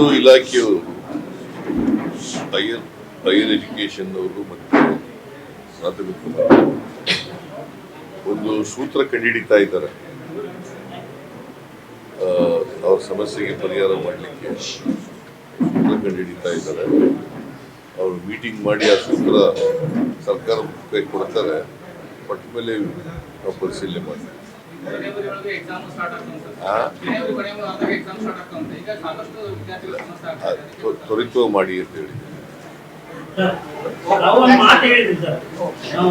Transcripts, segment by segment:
ಎರಡು ಇಲಾಖೆಯವರು higher higher education ಅವರು ಮತ್ತು ಪ್ರಾಥಮಿಕ ಒಂದು ಸೂತ್ರ ಕಂಡುಹಿಡಿತಾ ಇದ್ದಾರೆ. ಅವ್ರ ಸಮಸ್ಯೆಗೆ ಪರಿಹಾರ ಮಾಡಲಿಕ್ಕೆ ಸೂತ್ರ ಕಂಡುಹಿಡಿತಾ ಇದ್ದಾರೆ. ಅವರು ಮೀಟಿಂಗ್ ಮಾಡಿ ಆ ಸೂತ್ರ ಸರ್ಕಾರ ಕೈ ಕೊಡ್ತಾರೆ. ಪಟ್ಟ ಮೇಲೆ ನಾವು ಪರಿಶೀಲನೆ ಮಾಡ್ತೀವಿ. ಜನವರಿ ಎಕ್ಸಾಮ್ ಸ್ಟಾರ್ಟ್ ಆಗ್ತದೆ ಆ? ಜನವರಿ ಎಕ್ಸಾಮ್ ಸ್ಟಾರ್ಟ್ ಆಗ್ತದೆ ಈಗ ಸಾಕಷ್ಟು ವಿದ್ಯಾರ್ಥಿಗಳ ಸಮಸ್ಯೆ ಆ, ಆಗ್ತಾ ತ್ವರಿತವಾಗಿ ಮಾಡಿ ಅಂತ ಹೇಳಿ. ತಾವು ಒಂದು ಮಾತು ಹೇಳಿದ್ರಿ ಸರ್. ನಾವು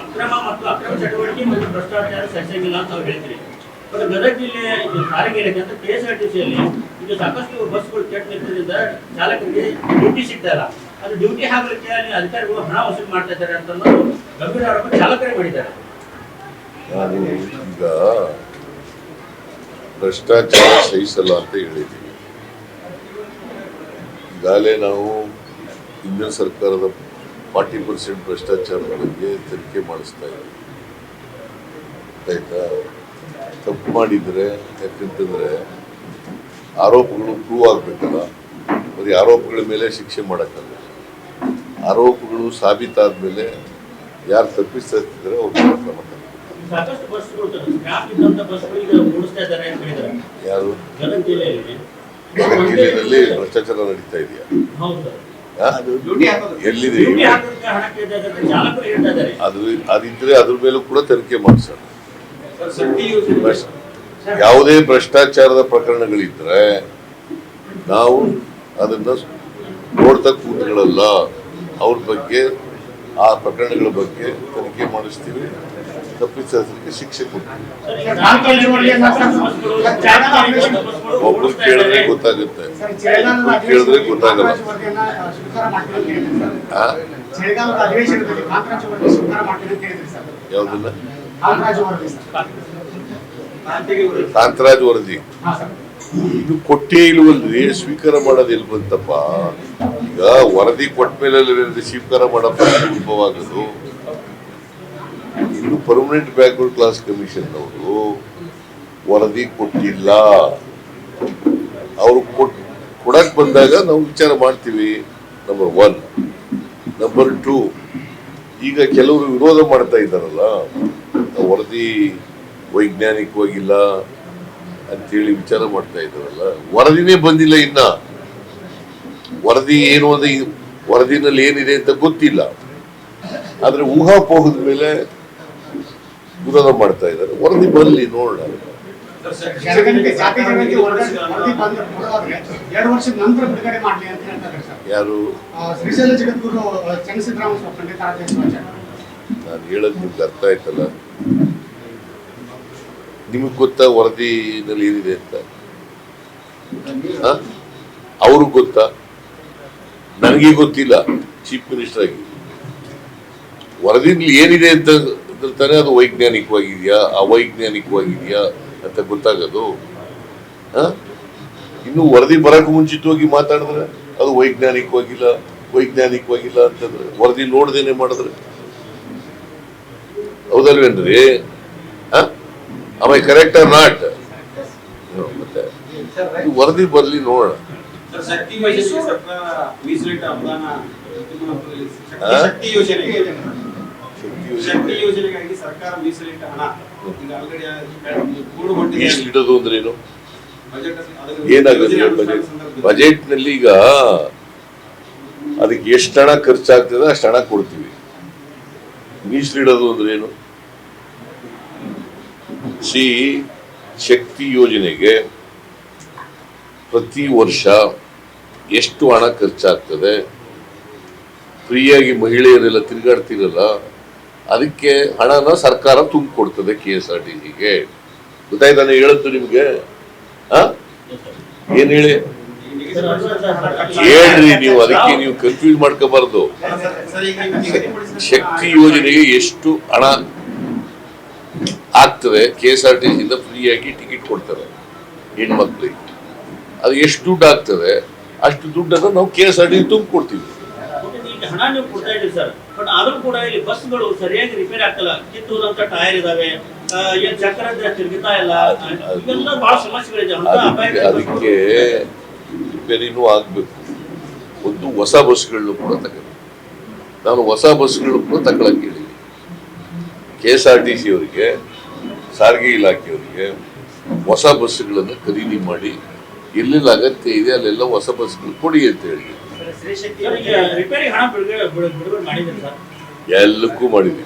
ಅಕ್ರಮ ಮತ್ತು? ಅಕ್ರಮ ಚಟುವಟಿಕೆ ಮತ್ತು ಭ್ರಷ್ಟಾಚಾರ ಸಹಿಸಂಗಿಲ್ಲ ಅಂತ ಅವ್ರು ಬಟ್ ಗದಗ ಜಿಲ್ಲೆ ಸಾರಿಗೆ ಇಲಾಖೆ ಅಂತ ಕೆ ಎಸ್ ಆರ್ ಟಿ ಸಿಯಲ್ಲಿ ಇದು ಸಾಕಷ್ಟು ಬಸ್ಗಳು ಕೆಟ್ಟ ನಿಂತಿದ್ದ ಚಾಲಕರಿಗೆ ಡ್ಯೂಟಿ ಸಿಗ್ತಾ ಇಲ್ಲ. ಅದು ಡ್ಯೂಟಿ ಹಾಕಲಿಕ್ಕೆ ಅಲ್ಲಿ ಅಧಿಕಾರಿಗಳು ಹಣ ವಸೂಲಿ ಮಾಡ್ತಾ ಇದ್ದಾರೆ ಅಂತ ಗಂಭೀರ ಆರೋಪ ಚಾಲಕರೇ ಮಾಡಿದ್ದಾರೆ. ಈಗ ಭ್ರಷ್ಟಾಚಾರ ಸಹಿಸಲ್ಲ ಅಂತ ಹೇಳಿದ್ದೀವಿ ಈಗಾಗಲೇ ನಾವು ಹಿಂದಿನ ಸರ್ಕಾರದ ಫಾರ್ಟಿ ಪರ್ಸೆಂಟ್ ಭ್ರಷ್ಟಾಚಾರದ ಬಗ್ಗೆ ತನಿಖೆ ಮಾಡಿಸ್ತಾ ಇದ್ದೀವಿ. ಆಯ್ತಾ? ತಪ್ಪು ಮಾಡಿದರೆ ಯಾಕಂತಂದರೆ ಆರೋಪಗಳು ಪ್ರೂವ್ ಆಗಬೇಕಲ್ಲ. ಬರೀ ಆರೋಪಗಳ ಮೇಲೆ ಶಿಕ್ಷೆ ಮಾಡೋಕ್ಕಲ್ಲ. ಆರೋಪಗಳು ಸಾಬೀತಾದ ಮೇಲೆ ಯಾರು ತಪ್ಪಿಸ್ತಿದ್ರೆ ಅವರು ಕ್ರಮ ಯಾರು? ಭ್ರಷ್ಟಾಚಾರ ನಡೀತಾ ಇದೆಯಾ? ಎಲ್ಲಿದೆ? ಅದು ಅದಿದ್ರೆ ಅದ್ರ ಮೇಲೂ ಕೂಡ ತನಿಖೆ ಮಾಡಿಸೋಣ. ಯಾವುದೇ ಭ್ರಷ್ಟಾಚಾರದ ಪ್ರಕರಣಗಳಿದ್ರೆ ನಾವು ಅದನ್ನ ನೋಡ್ತಾ ಕೂತ್ಗಳಲ್ಲ ಅವ್ರ ಬಗ್ಗೆ, ಆ ಪ್ರಕರಣಗಳ ಬಗ್ಗೆ ತನಿಖೆ ಮಾಡಿಸ್ತೀವಿ. ತಪ್ಪಿಸೋದಕ್ಕೆ ಶಿಕ್ಷೆ ಕೊಡ್ತೀವಿ. ಒಬ್ರು ಕೇಳಿದ್ರೆ ಗೊತ್ತಾಗುತ್ತೆ. ಕೇಳಿದ್ರೆ ಗೊತ್ತಾಗಲ್ಲ. ಯಾವ್ದನ್ನ ಕಾಂತರಾಜ್ ವರದಿ. ಇದು ಕೊಟ್ಟೇ ಇಲ್ವಲ್ರಿ, ಸ್ವೀಕಾರ ಮಾಡೋದು ಎಲ್ಲಿ ಬಂತಪ್ಪ ಈಗ ವರದಿ ಕೊಟ್ಟ ಮೇಲೆ ಸ್ವೀಕಾರ ಮಾಡಪ್ಪ ಉದ್ಭವ ಇನ್ನು ಪರ್ಮನೆಂಟ್ ಬ್ಯಾಕ್ವರ್ಡ್ ಕ್ಲಾಸ್ ಕಮಿಷನ್ ಅವರು ವರದಿ ಕೊಟ್ಟಿಲ್ಲ. ಅವರು ಕೊಡಕ್ ಬಂದಾಗ ನಾವು ವಿಚಾರ ಮಾಡ್ತೀವಿ. ನಂಬರ್ ಒನ್ ನಂಬರ್ ಟೂ ಈಗ ಕೆಲವರು ವಿರೋಧ ಮಾಡ್ತಾ ಇದ್ದಾರಲ್ಲ ವರದಿ ವೈಜ್ಞಾನಿಕವಾಗಿಲ್ಲ ಅಂತೇಳಿ ವಿಚಾರ ಮಾಡ್ತಾ ಇದ್ದಾರಲ್ಲ, ವರದಿನೇ ಬಂದಿಲ್ಲ ಇನ್ನ. ವರದಿ ಏನು ಅದು ವರದಿನಲ್ಲಿ ಏನಿದೆ ಅಂತ ಗೊತ್ತಿಲ್ಲ. ಆದ್ರೆ ಊಹಾಪೋಹದ ಮೇಲೆ ವಿರೋಧ ಮಾಡ್ತಾ ಇದ್ದಾರೆ. ವರದಿ ಬರಲಿ ನೋಡೋಣ. ಯಾರು? ನಾನು ಹೇಳೋದು ನಿಮ್ಗೆ ಅರ್ಥ ಆಯ್ತಲ್ಲ? ನಿಮಗೆ ಗೊತ್ತಾ ವರದಿನಲ್ಲಿ ಏನಿದೆ ಅಂತ? ಅವ್ರಿಗೆ ಗೊತ್ತಾ? ನನಗೆ ಗೊತ್ತಿಲ್ಲ ಚೀಫ್ ಮಿನಿಸ್ಟರ್ ಆಗಿ. ವರದಿನಲ್ಲಿ ಏನಿದೆ ಅಂತ ತಾನೇ ಅದು ವೈಜ್ಞಾನಿಕವಾಗಿದೆಯಾ, ಅವೈಜ್ಞಾನಿಕವಾಗಿದೆಯಾ ಅಂತ ಗೊತ್ತಾಗೋದು? ಇನ್ನು ವರದಿ ಬರಕ್ಕೆ ಮುಂಚಿತವಾಗಿ ಮಾತಾಡಿದ್ರೆ ಅದು ವೈಜ್ಞಾನಿಕವಾಗಿಲ್ಲ ವೈಜ್ಞಾನಿಕವಾಗಿಲ್ಲ ಅಂತಂದ್ರೆ ವರದಿ ನೋಡ್ದೇನೆ ಮಾಡಿದ್ರೆ. ಹೌದಲ್ವೇನ್ರಿ? ಆಮೇಲೆ ಕರೆಕ್ಟ್ ಆರ್ ನಾಟ್ ಮತ್ತೆ. ವರದಿ ಬರ್ಲಿ ನೋಡೋಣ. ಶಕ್ತಿ ಯೋಜನೆಗೆ ಸರ್ಕಾರ ಮೀಸಲಿಟ್ಟ ಅನುದಾನ ಶಕ್ತಿ- ಶಕ್ತಿ ಯೋಜನೆಗೆ ಶಕ್ತಿ ಯೋಜನೆ. ಶಕ್ತಿ ಯೋಜನೆಗಾಗಿ ಸರ್ಕಾರ ಮೀಸಲಿಟ್ಟ ಹಣ ಈಗ ಆಲ್ರೆಡಿ ಪೂರ್ಣಗೊಂಡಿದೆ ಮೀಸಲಿಡೋದು ಅಂದ್ರೇನು ಬಜೆಟ್ ಏನಾಗುತ್ತೆ ಬಜೆಟ್ ಬಜೆಟ್ನಲ್ಲಿ ಈಗ ಅದಕ್ಕೆ ಎಷ್ಟು ಹಣ ಖರ್ಚಾಗ್ತದೆ ಅಷ್ಟು ಹಣ ಕೊಡ್ತೀವಿ. ಮೀಸಲಿಡೋದು ಅಂದ್ರೆ ಏನು ಸಿ ಶಕ್ತಿ ಯೋಜನೆಗೆ ಪ್ರತಿ ವರ್ಷ ಎಷ್ಟು ಹಣ ಖರ್ಚಾಗ್ತದೆ? ಫ್ರೀಯಾಗಿ ಮಹಿಳೆಯರೆಲ್ಲ ತಿರುಗಾಡ್ತಿರಲ್ಲ, ಅದಕ್ಕೆ ಹಣನ ಸರ್ಕಾರ ತುಂಬಿಕೊಡ್ತದೆ ಕೆ ಎಸ್ ಆರ್ ಟಿ ಸಿಗೆ. ಗೊತ್ತಾಯ್ತಾನೆ ಹೇಳದ್ದು ನಿಮ್ಗೆ? ಏನ್ ಹೇಳಿ? ಹೇಳ್ರಿ ನೀವು, ಅದಕ್ಕೆ ನೀವು ಕನ್ಫ್ಯೂಸ್ ಮಾಡ್ಕೋಬಾರ್ದು. ಶಕ್ತಿ ಯೋಜನೆಗೆ ಎಷ್ಟು ಹಣ ಆಗ್ತದೆ, ಕೆ ಎಸ್ ಆರ್ ಟಿ ಸಿಯಿಂದ ಫ್ರೀಯಾಗಿ ಟಿಕೆಟ್ ಕೊಡ್ತಾರೆ ಹೆಣ್ಮಕ್ಳಿಗೆ. ಅದು ಎಷ್ಟು ದುಡ್ಡು ಆಗ್ತದೆ? ಅಷ್ಟು ದುಡ್ಡನ್ನು ನಾವು ಕೆ ಎಸ್ ಆರ್ ಟಿ ತುಂಬ ಕೊಡ್ತೀವಿ ಹಣ ನೀವು ಕೊಡ್ತಾ ಇದ್ದೀವಿ ಸರ್. ಬಟ್ ಆದ್ರೂ ಕೂಡ ಇಲ್ಲಿ ಬಸ್ಗಳು ಸರಿಯಾಗಿ ರಿಪೇರ್ ಆಗ್ತಲ್ಲ. ಕಿತ್ತೂರಂತ ಟೈರ್ ಇದಾವೆ. ಚಕ್ರ ತಿರುಗಿತಾ ಇಲ್ಲ. ಇವೆಲ್ಲ ಬಹಳ ಸಮಸ್ಯೆಗಳಿದೆ. ಅದಕ್ಕೆ ರಿಪೇರಿನೂ ಆಗ್ಬೇಕು. ಒಂದು ಹೊಸ ಬಸ್ಗಳನ್ನು ಕೂಡ ತಗೊಳ್ಳಿ. ನಾನು ಹೊಸ ಬಸ್ಗಳು ಕೂಡ ತಗೊಳಕ್ ಹೇಳಿದ್ದೀನಿ. K S R T C ಅವರಿಗೆ ಸಾರಿಗೆ ಇಲಾಖೆಯವರಿಗೆ ಹೊಸ ಬಸ್ಗಳನ್ನು ಖರೀದಿ ಮಾಡಿ ಎಲ್ಲೆಲ್ಲಿ ಅಗತ್ಯ ಇದೆ ಅಲ್ಲೆಲ್ಲ ಹೊಸ ಬಸ್ಗಳು ಕೊಡಿ ಅಂತ ಹೇಳಿ. ಎಲ್ಲಕ್ಕೂ ಮಾಡಿದ್ವಿ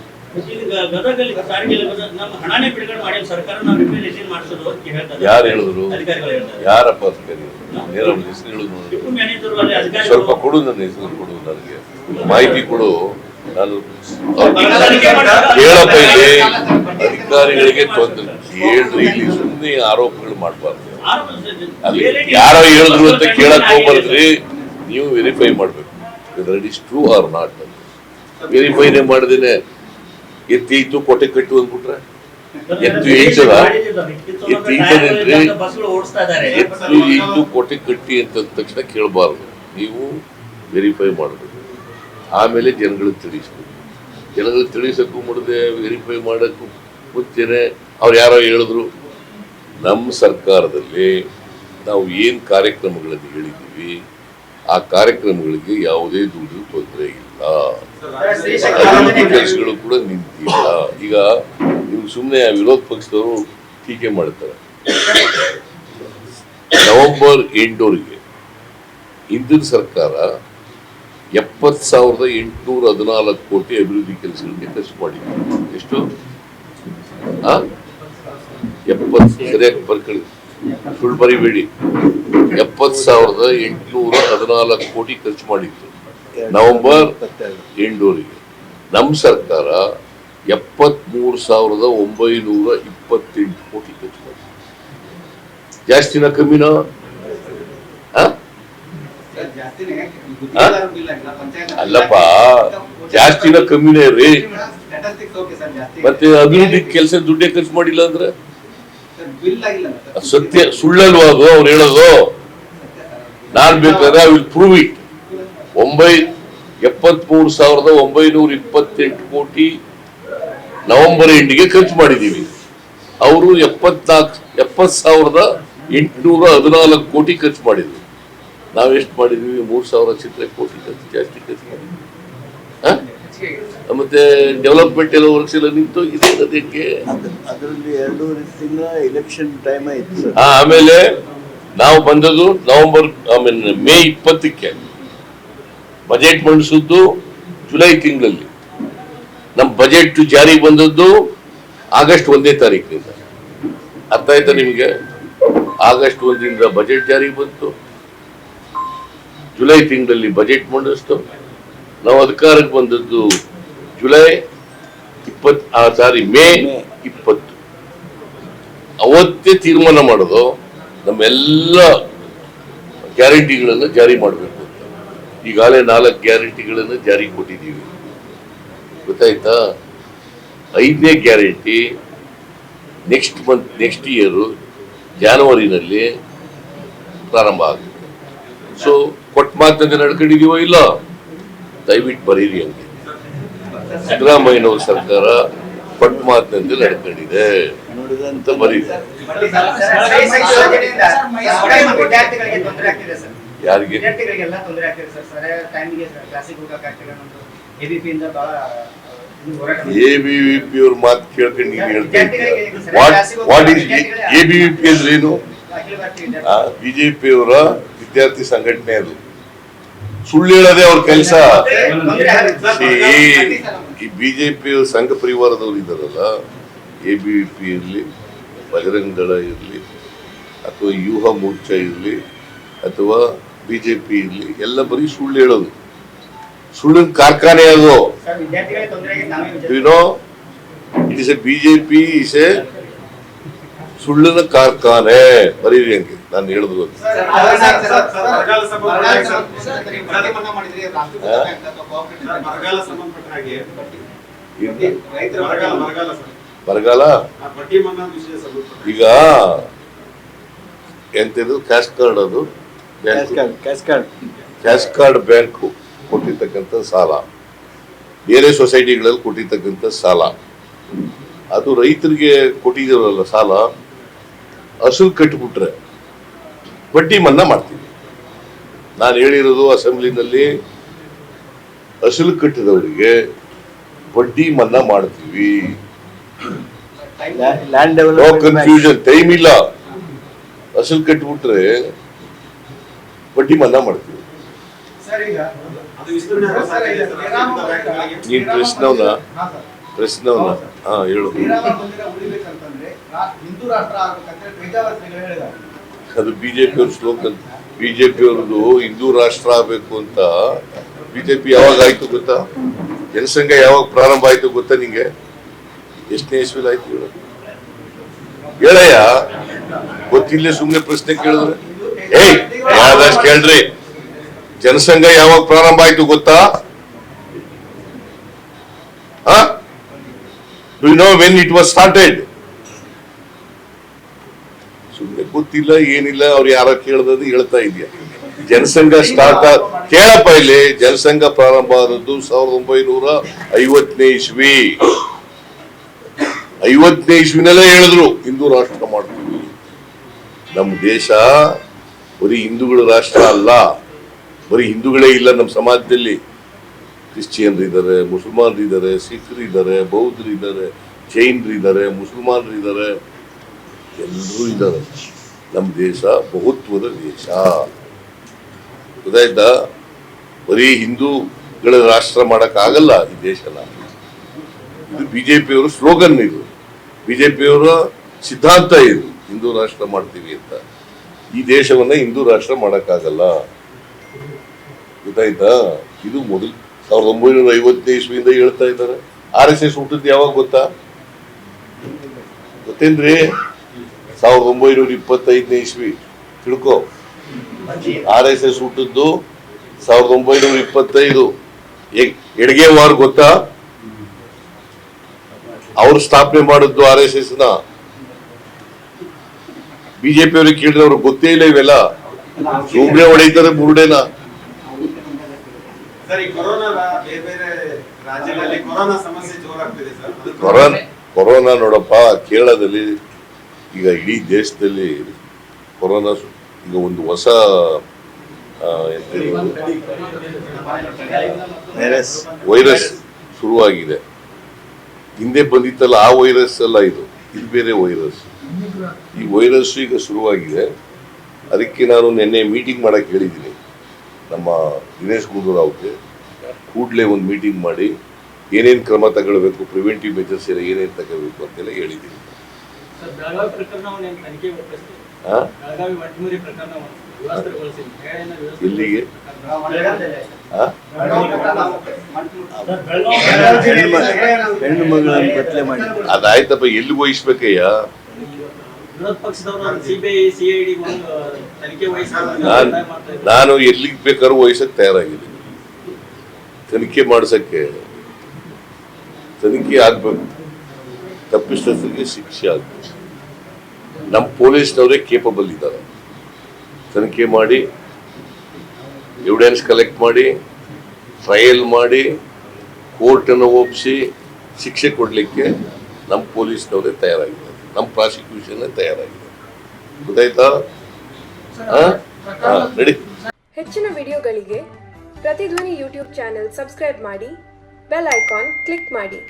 ಯಾರು ಹೇಳಿದ್ರು? ಯಾರಪ್ಪ ಅಧಿಕಾರಿ? ನೇರ ಹೆಸರು ಹೇಳು ಮ್ಯಾನೇಜರ್ ಅಲ್ಲಿ ಸ್ವಲ್ಪ ಕೊಡು ನನ್ನ ಹೆಸರು ಕೊಡು ನನಗೆ. ಮಾಹಿತಿ ಕೊಡು. ನಾನು ಹೇಳಪ್ಪ ಇಲ್ಲಿ ಅಧಿಕಾರಿಗಳಿಗೆ ತೊಂದರೆ. ಕೇಳ್ರಿ ಇಲ್ಲಿ ಸುಮ್ಮನೆ ಆರೋಪಗಳು ಮಾಡಬಾರ್ದು. ಅಲ್ಲಿ ಯಾರೋ ಹೇಳಿದ್ರು ಅಂತ ಕೇಳಕ್ ಹೋಗ್ಬಾರ್ದ್ರಿ. ನೀವು ವೆರಿಫೈ ಮಾಡ್ಬೇಕು. Whether it is true or not ವೆರಿಫೈನೇ ಮಾಡ್ದೇನೆ. ಎತ್ತಿ ಕೊಟ್ಟೆ ಕಟ್ಟು ಅಂದ್ಬಿಟ್ರೆ. ಎತ್ತು ಈಚದ ಎತ್ತು ಈಚದೇನ್ರಿ ಎತ್ತು ಇದ್ದು ಕೊಟ್ಟೆ ಕಟ್ಟಿ ಅಂತ ತಕ್ಷಣ ಕೇಳಬಾರ್ದು. ನೀವು ವೆರಿಫೈ ಮಾಡಬೇಕು. ಆಮೇಲೆ ಜನಗಳಿಗೆ ತಿಳಿಸ್ಬೇಕು. ಜನಗಳಿಗೆ ತಿಳಿಸಕ್ಕೂ ಮುಡಿದೆ ವೆರಿಫೈ ಮಾಡೋಕ್ಕೂ ಮುಚ್ಚೇನೆ ಅವ್ರು ಯಾರೋ ಹೇಳಿದ್ರು ನಮ್ಮ ಸರ್ಕಾರದಲ್ಲಿ ನಾವು ಏನು ಕಾರ್ಯಕ್ರಮಗಳನ್ನು ಹೇಳಿದ್ದೀವಿ, ಆ ಕಾರ್ಯಕ್ರಮಗಳಿಗೆ ಯಾವುದೇ ದುಡ್ಡು ತೊಂದರೆ ಇಲ್ಲ. ಅಭಿವೃದ್ಧಿ ಕೆಲಸಗಳು ಕೂಡ ನಿಂತಿಲ್ಲ. ಈಗ ನೀವು ಸುಮ್ಮನೆ ವಿರೋಧ ಪಕ್ಷದವರು ಟೀಕೆ ಮಾಡ್ತಾರೆ. ನವೆಂಬರ್ ಎಂಟುವರೆಗೆ ಹಿಂದಿನ ಸರ್ಕಾರ ಎಪ್ಪತ್ತು ಸಾವಿರದ ಎಂಟುನೂರ ಹದಿನಾಲ್ಕು ಕೋಟಿ ಅಭಿವೃದ್ಧಿ ಕೆಲಸಗಳಿಗೆ ಖರ್ಚು ಮಾಡಿದ್ದಾರೆ ಎಷ್ಟು? ಎಪ್ಪತ್ತು, ಸರಿಯಾಗಿ ಬರ್ಕೊಳ್ಳಿ. ಸುಳ್ಳು ಬರಿಬೇಡಿ. ಎಪ್ಪತ್ತು ಸಾವಿರದ ಎಂಟುನೂರ ಹದಿನಾಲ್ಕು ಕೋಟಿ ಖರ್ಚು ಮಾಡಿತ್ತು ನವೆಂಬರ್ ಎಂಟೂರಿಗೆ ನಮ್ಮ ಸರ್ಕಾರ ಎಪ್ಪತ್ಮೂರು ಸಾವಿರದ ಒಂಬೈನೂರ ಇಪ್ಪತ್ತೆಂಟು ಕೋಟಿ ಖರ್ಚು ಮಾಡಿತ್ತು ಜಾಸ್ತಿನ ಕಮ್ಮಿನ? ಅಲ್ಲಪ್ಪ ಜಾಸ್ತಿನ ಕಮ್ಮಿನೇ ರೀ. ಮತ್ತೆ ಅಭಿವೃದ್ಧಿ ಕೆಲಸ ದುಡ್ಡೇ ಖರ್ಚು ಮಾಡಿಲ್ಲ ಅಂದ್ರೆ ಸರ್ ಬಿಲ್ ಆಗಿಲ್ಲ ಸರ್ ಅದ್ ಸತ್ಯ. ಸುಳ್ಳಲ್ವಾ ಅದು? ಅವ್ರು ಹೇಳೋದು? ನಾನ್ ಬೇಕಾದ್ರೆ ಐ ವಿಲ್ ಪ್ರೂವ್ ಇಟ್. ಒಂಬೈ, ಎಪ್ಪತ್ಮೂರು ಸಾವಿರದ ಒಂಬೈನೂರ ಇಪ್ಪತ್ತೆಂಟು ಕೋಟಿ ನವೆಂಬರ್ ಎಂಡಿಗೆ ಖರ್ಚು ಮಾಡಿದೀವಿ. ಅವರು ಎಪ್ಪತ್ನಾಲ್ಕು ಎಪ್ಪತ್ ಸಾವಿರದ ಎಂಟುನೂರ ಹದಿನಾಲ್ಕು ಕೋಟಿ ಖರ್ಚು ಮಾಡಿದ್ವಿ ನಾವೆಷ್ಟು ಮಾಡಿದ್ವಿ? ಮೂರ್ ಸಾವಿರ ಚಿತ್ರ ಕೋಟಿ ಖರ್ಚು, ಜಾಸ್ತಿ ಖರ್ಚು ಮಾಡಿದ್ವಿ? ಮತ್ತೆ ಡೆವಲಪ್ಮೆಂಟ್ ಎಲ್ಲ ವರ್ಕ್ಸ್ ಎಲ್ಲ ನಿಂತು ಇದೆ ಅದಕ್ಕೆ ಅದರಲ್ಲಿ ಎರಡೂವರೆ ತಿಂಗಳ ಎಲೆಕ್ಷನ್ ಟೈಮ್ ಆಯ್ತು ಆಮೇಲೆ ನಾವು ಬಂದದ್ದು ನವೆಂಬರ್ ಆಮೇಲೆ ಮೇ ಇಪ್ಪತ್ತಕ್ಕೆ. ಬಜೆಟ್ ಮಂಡಿಸಿದ್ದು ಜುಲೈ ತಿಂಗಳಲ್ಲಿ. ನಮ್ಮ ಬಜೆಟ್ ಜಾರಿಗೆ ಬಂದದ್ದು ಆಗಸ್ಟ್ ಒಂದೇ ತಾರೀಕಿನಿಂದ. ಅರ್ಥ ಆಯ್ತಾ ನಿಮಗೆ? ಆಗಸ್ಟ್ ಒಂದರಿಂದ ಬಜೆಟ್ ಜಾರಿಗೆ ಬಂತು. ಜುಲೈ ತಿಂಗಳಲ್ಲಿ ಬಜೆಟ್ ಮಂಡಿಸ್ತು. ನಾವು ಅಧಿಕಾರಕ್ಕೆ ಬಂದದ್ದು ಜುಲೈ ಇಪ್ಪತ್ ಸಾರಿ ಮೇ ಇಪ್ಪತ್ತು. ಅವತ್ತೇ ತೀರ್ಮಾನ ಮಾಡೋದು ನಮ್ಮೆಲ್ಲ ಗ್ಯಾರಂಟಿಗಳನ್ನು ಜಾರಿ ಮಾಡಬೇಕು ಅಂತ. ಈಗಾಗಲೇ ನಾಲ್ಕು ಗ್ಯಾರಂಟಿಗಳನ್ನು ಜಾರಿ ಕೊಟ್ಟಿದ್ದೀವಿ. ಗೊತ್ತಾಯ್ತಾ? ಐದನೇ guarantee next month next year ಜಾನ್ವರಿನಲ್ಲಿ ಪ್ರಾರಂಭ ಆಗುತ್ತೆ. ಸೊ ಕೊಟ್ಟ ಮಾತಂತೆ ನಡ್ಕೊಂಡಿದೀವೋ ಇಲ್ಲ? ದಯವಿಟ್ಟು ಬರೀರಿ ಹಂಗೆ. ಸಿದ್ದರಾಮಯ್ಯನವ್ರ ಸರ್ಕಾರ ಪಟ್ ಮಾತಿನಂತೆ ನಡ್ಕೊಂಡಿದೆ ಅಂತ ಬರೀರಿ. ಯಾರಿಗೆ? ಎ ಬಿ ವಿ ಪಿ ಅವ್ರ ಮಾತು ಕೇಳ್ಕೊಂಡು ನೀವು ಹೇಳ್ತಾ ಎ ಬಿ ವಿ ಪಿ ಅಂದ್ರೆ ಏನು? ಅಖಿಲ ಭಾರತೀಯ ವಿದ್ಯಾರ್ಥಿ ಬಿಜೆಪಿ ಅವರ ವಿದ್ಯಾರ್ಥಿ ಸಂಘಟನೆ ಅದು. ಸುಳ್ಳು ಹೇಳೋದೇ ಅವ್ರ ಕೆಲಸ. ಈ ಬಿಜೆಪಿ ಸಂಘ ಪರಿವಾರದವ್ರು ಇದಾರಲ್ಲ ಎ ಬಿ ವಿ ಪಿ ಇರಲಿ ಬಜರಂಗ ದಳ ಇರಲಿ ಅಥವಾ ವ್ಯೂಹ ಮೋರ್ಚಾ ಇರಲಿ ಅಥವಾ ಬಿಜೆಪಿ ಇರಲಿ ಎಲ್ಲ ಬರೀ ಸುಳ್ಳು ಹೇಳೋದು. ಸುಳ್ಳಿನ ಕಾರ್ಖಾನೆ ಅದು. ಸರ್ ವಿದ್ಯಾರ್ಥಿಗಳಿಗೆ ತೊಂದರೆ ಆಗಿದೆ ನಾವೇ ವಿದ್ಯಾರ್ಥಿ you know it is a BJP is a ಸುಳ್ಳಿನ ಕಾರ್ಖಾನೆ. ಬರೀರಿ ಹಂಗೆ. ನಾನು ಹೇಳುದು ಬರಗಾಲ ಈಗ ಎಂತಿದ್ರು ಕ್ಯಾಶ್ ಕಾರ್ಡ್ ಅದು? Cash card cash card cash card bank ಕೊಟ್ಟಿರ್ತಕ್ಕಂಥ ಸಾಲ. ಬೇರೆ ಸೊಸೈಟಿಗಳಲ್ಲಿ ಕೊಟ್ಟಿರ್ತಕ್ಕಂಥ ಸಾಲ. ಅದು ರೈತರಿಗೆ ಕೊಟ್ಟಿದ್ದೀರಲ್ಲ ಸಾಲ. ಅಸಲು ಕಟ್ಟಿಬಿಟ್ರೆ. ಬಡ್ಡಿ ಮನ್ನಾ ಮಾಡ್ತೀವಿ. ನಾನು ಹೇಳಿರೋದು ಅಸೆಂಬ್ಲಿನಲ್ಲಿ ಅಸಲು ಕಟ್ಟಿದವರಿಗೆ ಬಡ್ಡಿ ಮನ್ನಾ ಮಾಡ್ತೀವಿ. ಕನ್ಫ್ಯೂಷನ್ ಟೈಮ್ ಇಲ್ಲ. ಅಸಲು ಕಟ್ಟಿಬಿಟ್ರೆ ಬಡ್ಡಿ ಮನ್ನಾ ಮಾಡ್ತೀವಿ. ನೀನ್ ಪ್ರಶ್ನವನ್ನ. ಪ್ರಶ್ನವನ್ನ ಹಾ ಹೇಳು. ಹಿಂದೂ ರಾಷ್ಟ್ರ ಅದು ಬಿಜೆಪಿ ಅವ್ರ ಸ್ಲೋಗನ್ ಬಿಜೆಪಿ ಅವ್ರದ್ದು ಹಿಂದೂ ರಾಷ್ಟ್ರ ಆಗ್ಬೇಕು ಅಂತ ಬಿಜೆಪಿ ಯಾವಾಗ ಆಯ್ತು ಗೊತ್ತಾ? ಜನಸಂಘ ಯಾವಾಗ ಪ್ರಾರಂಭ ಆಯ್ತು ಗೊತ್ತಾ ನಿಂಗೆ? ಎಷ್ಟನೇ ಇಸ್ವಿಲ್ ಆಯ್ತು ಹೇಳು. ಹೇಳಯ್ಯ ಗೊತ್ತಿಲ್ಲ ಸುಮ್ನೆ ಪ್ರಶ್ನೆ ಕೇಳಿದ್ರೆ? ಏಯ್ ಯಾವ್ದಷ್ಟು ಕೇಳ್ರಿ. ಜನಸಂಘ ಯಾವಾಗ ಪ್ರಾರಂಭ ಆಯ್ತು ಗೊತ್ತಾ? Do know when it was started ಸುಮ್ಮನೆ ಗೊತ್ತಿಲ್ಲ, ಏನಿಲ್ಲ, ಅವ್ರು ಯಾರೋ ಕೇಳದ್ ಹೇಳ್ತಾ ಇದೆಯಾ? ಜನಸಂಘ ಸ್ಟಾರ್ಟ್ ಕೇಳಪ್ಪ ಇಲ್ಲಿ, ಜನಸಂಘ ಪ್ರಾರಂಭ ಆದದ್ದು ಸಾವಿರದ ಒಂಬೈನೂರ ಐವತ್ತನೇ ಇಸ್ವಿ. ಐವತ್ತನೇ ಇಸ್ವಿನಲ್ಲೇ ಹೇಳಿದ್ರು, ಹಿಂದೂ ರಾಷ್ಟ್ರ ಮಾಡ್ತೀವಿ. ನಮ್ಮ ದೇಶ ಬರೀ ಹಿಂದೂಗಳ ರಾಷ್ಟ್ರ ಅಲ್ಲ, ಬರೀ ಹಿಂದೂಗಳೇ ಇಲ್ಲ ನಮ್ಮ ಸಮಾಜದಲ್ಲಿ. ಕ್ರಿಶ್ಚಿಯನ್ರು ಇದ್ದಾರೆ ಮುಸಲ್ಮಾನರು ಇದ್ದಾರೆ ಸಿಖ್ರು ಇದ್ದಾರೆ ಬೌದ್ಧರು ಇದ್ದಾರೆ ಜೈನರು ಇದ್ದಾರೆ ಮುಸಲ್ಮಾನರು ಇದ್ದಾರೆ ಎಲ್ಲರೂ ಇದ್ದಾರೆ ನಮ್ಮ ದೇಶ ಬಹುತ್ವದ ದೇಶ. ಗೊತ್ತಾಯ್ತಾ? ಬರೀ ಹಿಂದೂಗಳ ರಾಷ್ಟ್ರ ಆಗಲ್ಲ ಈ ದೇಶನ ಇದು ಬಿಜೆಪಿಯವರ ಸ್ಲೋಗನ್ ಇದು. ಬಿಜೆಪಿಯವರ ಸಿದ್ಧಾಂತ ಇದು. ಹಿಂದೂ ರಾಷ್ಟ್ರ ಮಾಡ್ತೀವಿ ಅಂತ. ಈ ದೇಶವನ್ನ ಹಿಂದೂ ರಾಷ್ಟ್ರ ಮಾಡಕ್ಕಾಗಲ್ಲ. ಗೊತ್ತಾಯ್ತಾ? ಇದು ಮೊದಲು ಸಾವಿರದ ಒಂಬೈನೂರ ಐವತ್ತನೇ ಇಸ್ವಿಯಿಂದ ಹೇಳ್ತಾ ಇದ್ದಾರೆ. ಆರ್ ಎಸ್ ಎಸ್ ಹುಟ್ಟಿದ್ದು ಯಾವಾಗ ಗೊತ್ತಾ? ಗೊತ್ತೇನ್ರಿ? ಸಾವಿರದ ಒಂಬೈನೂರ ಇಪ್ಪತ್ತೈದನೇ ಇಸ್ವಿ. ತಿಳ್ಕೊ. ಆರ್ ಎಸ್ ಎಸ್ ಹುಟ್ಟಿದ್ದು ಸಾವಿರದ ಒಂಬೈನೂರ ಇಪ್ಪತ್ತೈದು. ಎಡ್ಗೆ ವಾರ್ ಗೊತ್ತಾ? ಅವರು ಸ್ಥಾಪನೆ ಮಾಡಿದ್ದು ಆರ್ ಎಸ್ ಎಸ್ನ ಬಿಜೆಪಿ ಅವ್ರಿಗೆ ಕೇಳಿದ್ರೆ ಅವ್ರಿಗೆ ಗೊತ್ತೇ ಇಲ್ಲ ಇವೆಲ್ಲ. ಸುಮ್ನೆ ಹೊಡೆಯುತ್ತಾರೆ ಬುರುಡೆನ ಕೊರೋನಾ ನೋಡಪ್ಪ ಕೇರಳದಲ್ಲಿ ಈಗ ಇಡೀ ದೇಶದಲ್ಲಿ ಕೊರೋನಾ ಈಗ ಒಂದು ಹೊಸ ವೈರಸ್. ಶುರುವಾಗಿದೆ. ಹಿಂದೆ ಬಂದಿತ್ತಲ್ಲ ಆ ವೈರಸ್ ಅಲ್ಲ ಇದು. ಇದು ಬೇರೆ ವೈರಸ್. ಈ ವೈರಸ್ ಈಗ ಶುರುವಾಗಿದೆ. ಅದಕ್ಕೆ ನಾನು ನಿನ್ನೆ ಮೀಟಿಂಗ್ ಮಾಡಕ್ಕೆ ಹೇಳಿದ್ದೀನಿ. ನಮ್ಮ ದಿನೇಶ್ ಗುಂಡೂರಾವ್ಗೆ ಕೂಡಲೇ ಒಂದು ಮೀಟಿಂಗ್ ಮಾಡಿ ಏನೇನು ಕ್ರಮ ತಗೊಳ್ಬೇಕು ಪ್ರಿವೆಂಟಿವ್ ಮೆಜರ್ಸ್ ಎಲ್ಲ ಏನೇನು ತಗೋಬೇಕು ಅಂತೆಲ್ಲ ಹೇಳಿದ್ದೀನಿ. ಆ? ಹೆಣ್ಣು ಮಗಳನ್ನು ಕತ್ಲೆ ಮಾಡಿ. ಅದಾಯ್ತಪ್ಪ ಎಲ್ಲಿ ವಹಿಸ್ಬೇಕಯ್ಯ? ವಿರೋಧ ಪಕ್ಷದವರು ಸಿಬಿಐ ಸಿಐಡಿ ಒಂದು ತನಿಖೆ ವಹಿಸಿ ನಾನ್ ಎಲ್ಲಿಗೆ ಬೇಕಾದ್ರೂ ವಹಿಸಕ್ ತಯಾರಾಗಿದ್ದೀನಿ. ತನಿಖೆ ಮಾಡ್ಸಕ್ಕೆ ತನಿಖೆ ಆಗ್ಬೇಕು. ತಪ್ಪಿಸ್ತರಿಗೆ ಶಿಕ್ಷೆ ಆಗ್ಬೇಕು. ನಮ್ಮ ಪೊಲೀಸ್ನವರೇ ಕೇಪಬಲ್ ಇದ್ದಾರೆ. ತನಿಖೆ ಮಾಡಿ ಎವಿಡೆನ್ಸ್ ಕಲೆಕ್ಟ್ ಮಾಡಿ ಟ್ರಯಲ್ ಮಾಡಿ ಕೋರ್ಟನ್ನು ಒಪ್ಪಿಸಿ ಶಿಕ್ಷೆ ಕೊಡಲಿಕ್ಕೆ ನಮ್ಮ ಪೊಲೀಸ್ನವರೇ ತಯಾರಾಗಿದ್ದಾರೆ. ನಮ್ಮ ಪ್ರಾಸಿಕ್ಯೂಷನ್ ತಯಾರಾಗಿದೆ. ಗೊತ್ತಾಯ್ತಾ? ರೆಡಿ ಹೆಚ್ಚಿನ ವಿಡಿಯೋಗಳಿಗೆ ಪ್ರತಿಧ್ವನಿ ಯೂಟ್ಯೂಬ್ ಚಾನೆಲ್ ಸಬ್ಸ್ಕ್ರೈಬ್ ಮಾಡಿ ಬೆಲ್ ಐಕಾನ್ ಕ್ಲಿಕ್ ಮಾಡಿ.